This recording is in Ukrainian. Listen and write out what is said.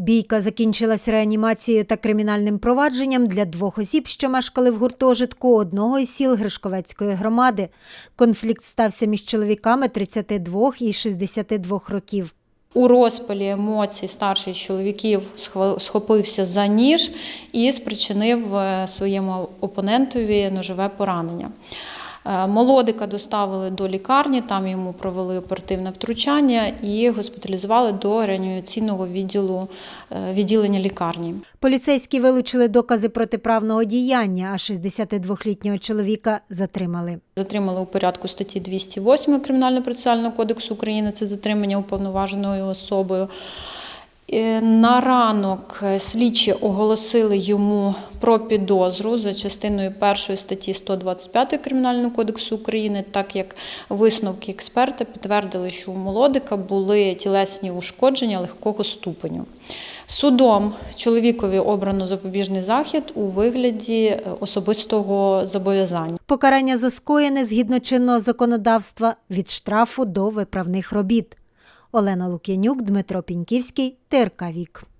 Бійка закінчилась реанімацією та кримінальним провадженням для двох осіб, що мешкали в гуртожитку одного із сіл Гришковецької громади. Конфлікт стався між чоловіками 32 і 62 років. У розпалі емоцій старший чоловіків схопився за ніж і спричинив е, своєму опонентові ножове поранення. Е, Молодика доставили до лікарні, там йому провели оперативне втручання і госпіталізували до реанімаційного відділу е, відділення лікарні. Поліцейські вилучили докази протиправного діяння, а 62-літнього чоловіка затримали. Затримали у порядку статті 208 Кримінально-процесуального кодексу України. Це затримання уповноваженою особою. Е, На ранок е, слідчі оголосили йому про підозру за частиною першої статті 125 Кримінального кодексу України, так як висновки експерта підтвердили, що у молодика були тілесні ушкодження легкого ступеню. Судом чоловікові обрано запобіжний захід у вигляді е, особистого зобов'язання. Покарання за скоєне згідно чинного законодавства від штрафу до виправних робіт. Олена Лук'янюк, Дмитро Піньківський, ТРК.